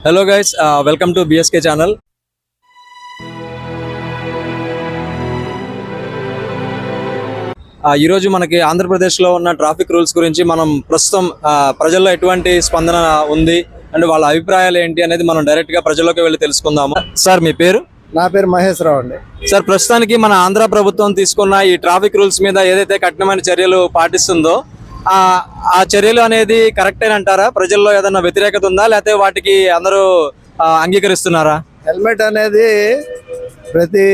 Hello guys welcome to BSK channel ఈరోజు మనకి ఆంధ్రప్రదేశ్లో ఉన్న ట్రాఫిక్ రూల్స్ గురించి మనం ప్రస్తుతం ఆ, ప్రజల్లో ఎటువంటి స్పందన ఉంది? అండ్ వాళ్ళ అభిప్రాయాలు ఏంటి అనేది మనం డైరెక్ట్గా ప్రజల్లోకి వెళ్ళి తెలుసుకుందాము. సార్ మీ పేరు? నా పేరు మహేష్ రావు అండి. సార్ ప్రస్తుతానికి మన ఆంధ్ర ప్రభుత్వం తీసుకున్న ఈ ట్రాఫిక్ రూల్స్ మీద ఏదైతే కఠినమైన చర్యలు పాటిస్తుందో ఆ చర్యలు అనేది కరెక్టే అంటారా? ప్రజల్లో ఏదైనా వ్యతిరేకత ఉందా? లేకపోతే వాటికి అందరూ అంగీకరిస్తున్నారా? హెల్మెట్ అనేది ప్రతి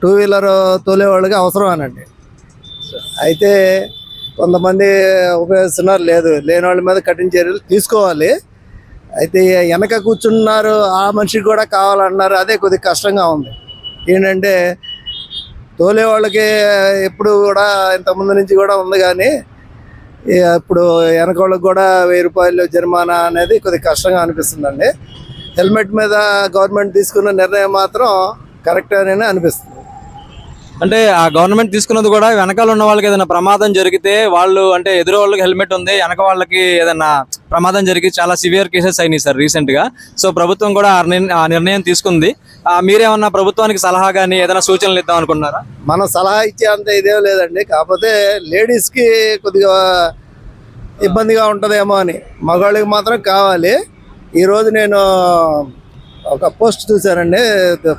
టూ వీలర్ తోలే వాళ్ళకి అవసరమేనండి. అయితే కొంతమంది ఉపయోగిస్తున్నారు లేదు. లేని వాళ్ళ మీద కఠిన చర్యలు తీసుకోవాలి. అయితే వెనక కూర్చున్నారు ఆ మనిషికి కూడా కావాలన్నారు అదే కొద్దిగా కష్టంగా ఉంది. ఏంటంటే తోలే వాళ్ళకి ఎప్పుడు కూడా ఇంతకుముందు నుంచి కూడా ఉంది కానీ ఇప్పుడు వెనక కూడా వెయ్యి రూపాయలు జరిమానా అనేది కొద్దిగా కష్టంగా అనిపిస్తుందండి. హెల్మెట్ మీద గవర్నమెంట్ తీసుకున్న నిర్ణయం మాత్రం కరెక్ట్ అని అనిపిస్తుంది. అంటే ఆ గవర్నమెంట్ తీసుకున్నది కూడా వెనకాల ఉన్న వాళ్ళకి ఏదైనా ప్రమాదం జరిగితే వాళ్ళు అంటే ఎదురు వాళ్ళకి హెల్మెట్ ఉంది వెనక వాళ్ళకి ఏదైనా ప్రమాదం జరిగి చాలా సివియర్ కేసెస్ అయినాయి సార్ రీసెంట్గా. సో ప్రభుత్వం కూడా ఆ ఆ నిర్ణయం తీసుకుంది. మీరేమన్నా ప్రభుత్వానికి సలహా కానీ ఏదైనా సూచనలు ఇద్దాం అనుకున్నారా? మనం సలహా ఇచ్చే అంత ఇదేం లేదండి. కాకపోతే లేడీస్కి కొద్దిగా ఇబ్బందిగా ఉంటుందేమో అని. మగవాళ్ళకి మాత్రం కావాలి. ఈరోజు నేను ఒక పోస్ట్ చూశానండి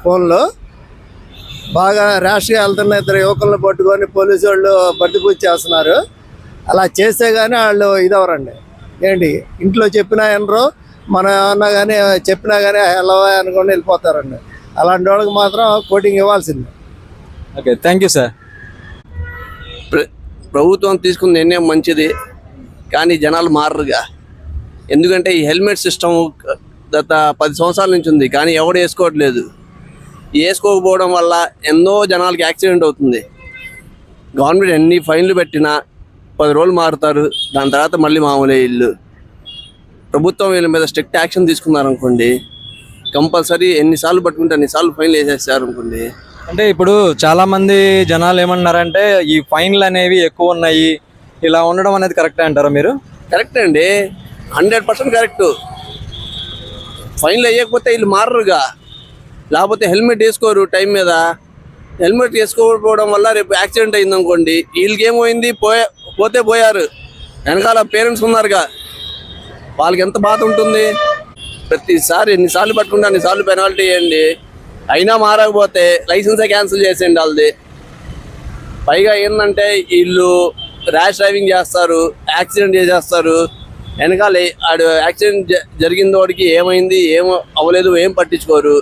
ఫోన్లో. బాగా ర్యాష్గా వెళ్తున్న ఇద్దరు యువకులను పట్టుకొని పోలీసు వాళ్ళు బట్టి పూజ చేస్తున్నారు. అలా చేస్తే కానీ వాళ్ళు ఇదవరండి ఏంటి? ఇంట్లో చెప్పినా వినరు. మనం ఏమన్నా కానీ చెప్పినా కానీ హెలో అనుకొని వెళ్ళిపోతారండి. అలాంటి వాళ్ళకి మాత్రం కోటింగ్ ఇవ్వాల్సిందే. ఓకే థ్యాంక్ యూ సార్ ప్ర- ప్రభుత్వం తీసుకున్న నిర్ణయం మంచిది కానీ జనాలు మారరుగా. ఎందుకంటే ఈ హెల్మెట్ సిస్టమ్ గత పది సంవత్సరాల నుంచి ఉంది కానీ ఎవడు వేసుకోవట్లేదు. వేసుకోకపోవడం వల్ల ఎన్నో జనాలకి యాక్సిడెంట్ అవుతుంది. గవర్నమెంట్ ఎన్ని ఫైన్లు పెట్టినా పది రోజులు మారుతారు దాని తర్వాత మళ్ళీ మామూలే ఇల్లు. ప్రభుత్వం వీళ్ళ మీద స్ట్రిక్ట్ యాక్షన్ తీసుకున్నారనుకోండి కంపల్సరీ ఎన్నిసార్లు పట్టుకుంటే అన్నిసార్లు ఫైన్లు వేసేస్తారు అనుకోండి అంటే ఇప్పుడు చాలా మంది జనాలు ఏమన్నారంటే ఈ ఫైన్లు అనేవి ఎక్కువ ఉన్నాయి ఇలా ఉండడం అనేది కరెక్టే అంటారా మీరు? కరెక్ట్ అండి. Hundred percent correct. ఫైన్లు వేయకపోతే వీళ్ళు మారరుగా. లేకపోతే హెల్మెట్ వేసుకోరు టైం మీద. హెల్మెట్ వేసుకోకపోవడం వల్ల రేపు యాక్సిడెంట్ అయింది అనుకోండి వీళ్ళకి ఏమైంది పోయే పోతే పోయారు. వెనకాల పేరెంట్స్ ఉన్నారుగా. వాళ్ళకి ఎంత బాధ ఉంటుంది? ప్రతిసారి ఎన్నిసార్లు పట్టుకుంటే అన్నిసార్లు పెనాల్టీ వేయండి. అయినా మారకపోతే లైసెన్సే క్యాన్సిల్ చేసేయండి వాళ్ళది. పైగా ఏంటంటే వీళ్ళు ర్యాష్ డ్రైవింగ్ చేస్తారు యాక్సిడెంట్ చేసేస్తారు. వెనకాల ఆడు యాక్సిడెంట్ జ- జరిగిన వాడికి ఏమైంది ఏం అవ్వలేదు ఏం పట్టించుకోరు.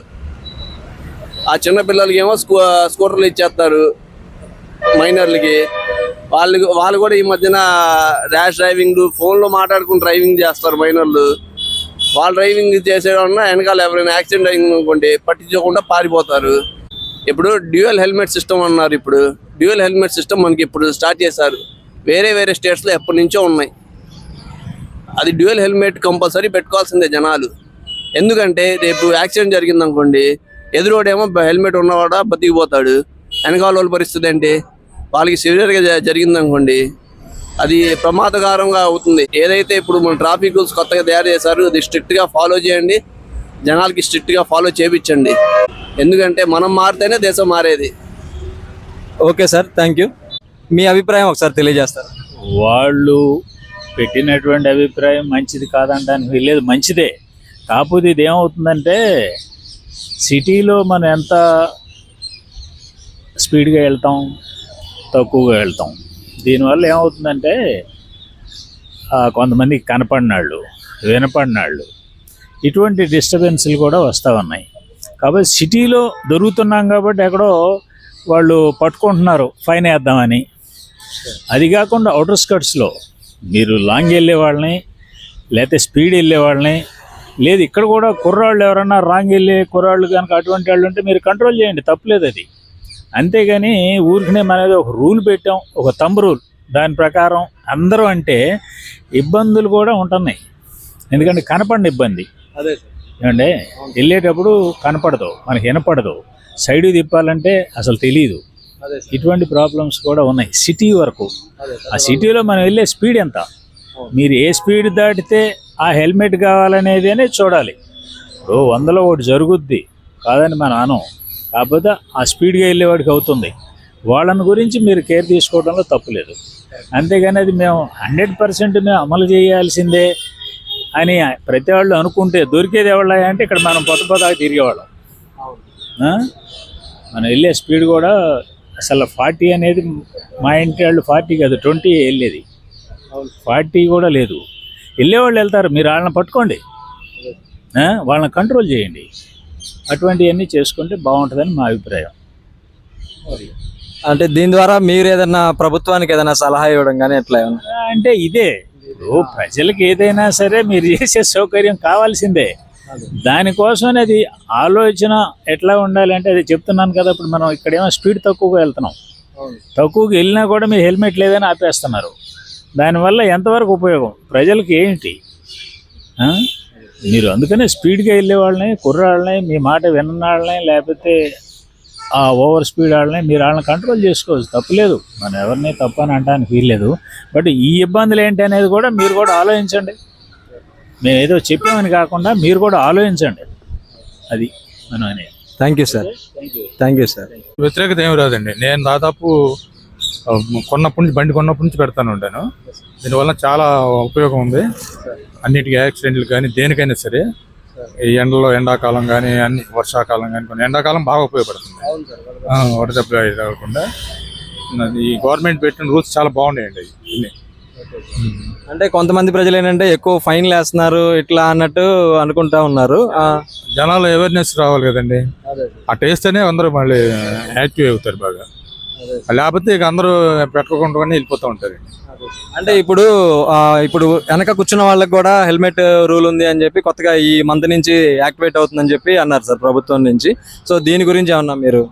ఆ చిన్న పిల్లలకి ఏమో స్కూ స్కూటర్లు ఇచ్చేస్తారు మైనర్లకి. వాళ్ళు వాళ్ళు కూడా ఈ మధ్యన ర్యాష్ డ్రైవింగ్ ఫోన్లో మాట్లాడుకుని డ్రైవింగ్ చేస్తారు మైనర్లు. వాళ్ళు డ్రైవింగ్ చేసేవాళ్ళ వెనకాల ఎవరైనా యాక్సిడెంట్ అయింది అనుకోండి పారిపోతారు. ఇప్పుడు డ్యూయల్ హెల్మెట్ సిస్టమ్ అన్నారు ఇప్పుడు. డ్యూయల్ హెల్మెట్ సిస్టమ్ మనకి ఇప్పుడు స్టార్ట్ చేశారు. వేరే వేరే స్టేట్స్లో ఎప్పటి నుంచో ఉన్నాయి. అది డ్యూయల్ హెల్మెట్ కంపల్సరీ పెట్టుకోవాల్సిందే జనాలు. ఎందుకంటే రేపు యాక్సిడెంట్ జరిగింది అనుకోండి ఎదురోడేమో హెల్మెట్ ఉన్నవాడ బతికిపోతాడు. వెనకాల వాళ్ళ పరిస్థితి ఏంటి? వాళ్ళకి సివియర్గా జరిగింది అనుకోండి అది ప్రమాదకరంగా అవుతుంది. ఏదైతే ఇప్పుడు మన ట్రాఫిక్ రూల్స్ కొత్తగా తయారు చేశారు అది స్ట్రిక్ట్గా ఫాలో చేయండి. జనాలకి స్ట్రిక్ట్గా ఫాలో చేపించండి. ఎందుకంటే మనం మారితేనే దేశం మారేది. ఓకే సార్ థ్యాంక్ యూ మీ అభిప్రాయం ఒకసారి తెలియజేస్తారు. వాళ్ళు పెట్టినటువంటి అభిప్రాయం మంచిది కాదంటానికి వెళ్ళేది మంచిదే. కాకపోతే ఇది ఏమవుతుందంటే సిటీలో మనం ఎంత స్పీడ్గా వెళ్తాం తక్కువగా వెళ్తాం. దీనివల్ల ఏమవుతుందంటే ఆ, కొంతమందికి కనపడినాళ్ళు వినపడినాళ్ళు. ఇటువంటి డిస్టర్బెన్స్లు కూడా వస్తూ ఉన్నాయి. కాబట్టి సిటీలో దొరుకుతున్నాం కాబట్టి ఎక్కడో వాళ్ళు పట్టుకుంటున్నారు ఫైన్ వేద్దామని. అది కాకుండా అవుటర్ స్కర్ట్స్లో మీరు లాంగ్ వెళ్ళే వాళ్ళని లేకపోతే స్పీడ్ వెళ్ళే వాళ్ళని లేదు ఇక్కడ కూడా కుర్రాళ్ళు ఎవరన్నా రాంగ్ వెళ్ళే కుర్రాళ్ళు కనుక అటువంటి వాళ్ళు ఉంటే మీరు కంట్రోల్ చేయండి తప్పులేదు అది. అంతేగాని ఊరికనే మనది ఒక రూల్ పెట్టాం ఒక తంబు రూల్. దాని ప్రకారం అందరూ అంటే ఇబ్బందులు కూడా ఉంటున్నాయి. ఎందుకంటే కనపడిన ఇబ్బంది. అదే ఏమంటే వెళ్ళేటప్పుడు కనపడదు మనకి వినపడదు. సైడ్ తిప్పాలంటే అసలు తెలియదు ఇటువంటి ప్రాబ్లమ్స్ కూడా ఉన్నాయి సిటీ వరకు. ఆ సిటీలో మనం వెళ్ళే స్పీడ్ ఎంత? మీరు ఏ స్పీడ్ దాటితే ఆ హెల్మెట్ కావాలనేది అనేది చూడాలి. ఇప్పుడు వందలో ఒకటి జరుగుద్ది. కాదని మనం అనం కాకపోతే ఆ స్పీడ్గా వెళ్ళేవాడికి అవుతుంది. వాళ్ళని గురించి మీరు కేర్ తీసుకోవడంలో తప్పులేదు అంతేగాని అది మేము హండ్రెడ్ పర్సెంట్ మేము అమలు చేయాల్సిందే అని ప్రతి వాళ్ళు అనుకుంటే దొరికేది ఎవళ్ళ అంటే ఇక్కడ మనం పొద్దు పొద్దాక తిరిగేవాళ్ళం? మనం వెళ్ళే స్పీడ్ కూడా అసలు ఫార్టీ అనేది మా ఇంటి వాళ్ళు ఫార్టీ కాదు ట్వంటీ వెళ్ళేది. ఫార్టీ కూడా లేదు. వెళ్ళేవాళ్ళు వెళ్తారు మీరు వాళ్ళని పట్టుకోండి? వాళ్ళని కంట్రోల్ చేయండి. అటువంటివన్నీ చేసుకుంటే బాగుంటుందని మా అభిప్రాయం. అంటే దీని ద్వారా మీరు ఏదైనా ప్రభుత్వానికి ఏదైనా సలహా ఇవ్వడం కానీ ఎట్లా అంటే ఇదే. ఇప్పుడు ప్రజలకు ఏదైనా సరే మీరు చేసే సౌకర్యం కావాల్సిందే. దానికోసం అది ఆలోచన ఎట్లా ఉండాలి అంటే అది చెప్తున్నాను కదా ఇప్పుడు మనం ఇక్కడేమో స్పీడ్ తక్కువగా వెళ్తున్నాం. తక్కువగా వెళ్ళినా కూడా మీరు హెల్మెట్ లేదని ఆపేస్తున్నారు. దానివల్ల ఎంతవరకు ఉపయోగం? ప్రజలకు ఏంటి? మీరు అందుకనే స్పీడ్గా వెళ్ళే వాళ్ళని కుర్రాళ్ళని మీ మాట విన్నాళ్ళని లేకపోతే ఆ ఓవర్ స్పీడ్ వాళ్ళని మీరు వాళ్ళని కంట్రోల్ చేసుకోవచ్చు. తప్పులేదు మనం ఎవరిని తప్పు అని అంటానికి వీల్లేదు బట్ ఈ ఇబ్బందులు ఏంటి అనేది కూడా మీరు కూడా ఆలోచించండి. మేము ఏదో చెప్పామని కాకుండా మీరు కూడా ఆలోచించండి. అది మనం అనేది. Thank you sir thank you sir వ్యతిరేకత ఏమి రాదండి. నేను దాదాపు కొన్నప్పటి నుంచి బండి కొన్నప్పటి నుంచి పెడతాను ఉంటాను. దీనివల్ల చాలా ఉపయోగం ఉంది. అన్నిటికీ యాక్సిడెంట్లు కానీ దేనికైనా సరే ఈ ఎండలో ఎండాకాలం కానీ అన్ని వర్షాకాలం కానీ కొన్ని ఎండాకాలం బాగా ఉపయోగపడుతుంది. వడదెబ్బ ఇది కాకుండా ఈ గవర్నమెంట్ పెట్టిన రూల్స్ చాలా బాగున్నాయండి ఇన్ని. అంటే కొంతమంది ప్రజలు ఏంటంటే ఎక్కువ ఫైన్లు వేస్తున్నారు ఇట్లా అన్నట్టు అనుకుంటా ఉన్నారు. జనాలు అవేర్నెస్ రావాలి కదండి. ఆ టేస్తేనే అందరూ మళ్ళీ యాక్టివ్ అవుతారు బాగా. లేకపోతే ఇక అందరూ పెట్టకుండా వెళ్ళిపోతూ ఉంటారు. అంటే ఇప్పుడు ఇప్పుడు వెనక కూర్చున్న వాళ్ళకి కూడా హెల్మెట్ రూల్ ఉంది అని చెప్పి కొత్తగా ఈ మంత్ నుంచి యాక్టివేట్ అవుతుందని చెప్పి అన్నారు సార్ ప్రభుత్వం నుంచి. సో దీని గురించి ఏమన్నా మీరు?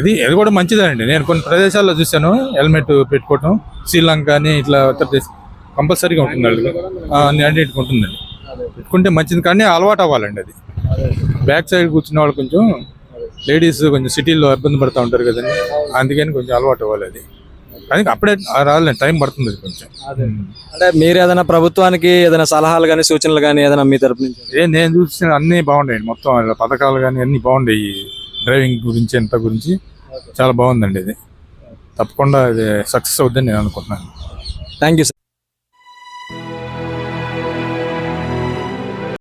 ఇది ఇది కూడా మంచిదేనండి నేను కొన్ని ప్రదేశాల్లో చూశాను హెల్మెట్ పెట్టుకోవటం శ్రీలంక అని ఇట్లా ఉత్తర దేశం కంపల్సరీగా ఉంటుంది అన్ని అన్నిటికి ఉంటుందండి. పెట్టుకుంటే మంచిది కానీ అలవాటు అవ్వాలండి అది. బ్యాక్ సైడ్ కూర్చున్న వాళ్ళు కొంచెం లేడీస్ కొంచెం సిటీల్లో ఇబ్బంది పడుతూ ఉంటారు కదండి. అందుకని కొంచెం అలవాటు అవ్వాలి అది కానీ అప్పుడే రాలేదు టైం పడుతుంది అది కొంచెం. అంటే మీరు ఏదైనా ప్రభుత్వానికి ఏదైనా సలహాలు కానీ సూచనలు కానీ ఏదైనా మీ తరపు నుంచి? ఏ నేను చూసిన అన్ని బాగున్నాయండి మొత్తం పథకాలు కానీ అన్ని బాగున్నాయి డ్రైవింగ్ గురించి ఎంత గురించి చాలా బాగుందండి ఇది తప్పకుండా ఇది సక్సెస్ అవుద్దని నేను అనుకుంటున్నాను. Thank you sir.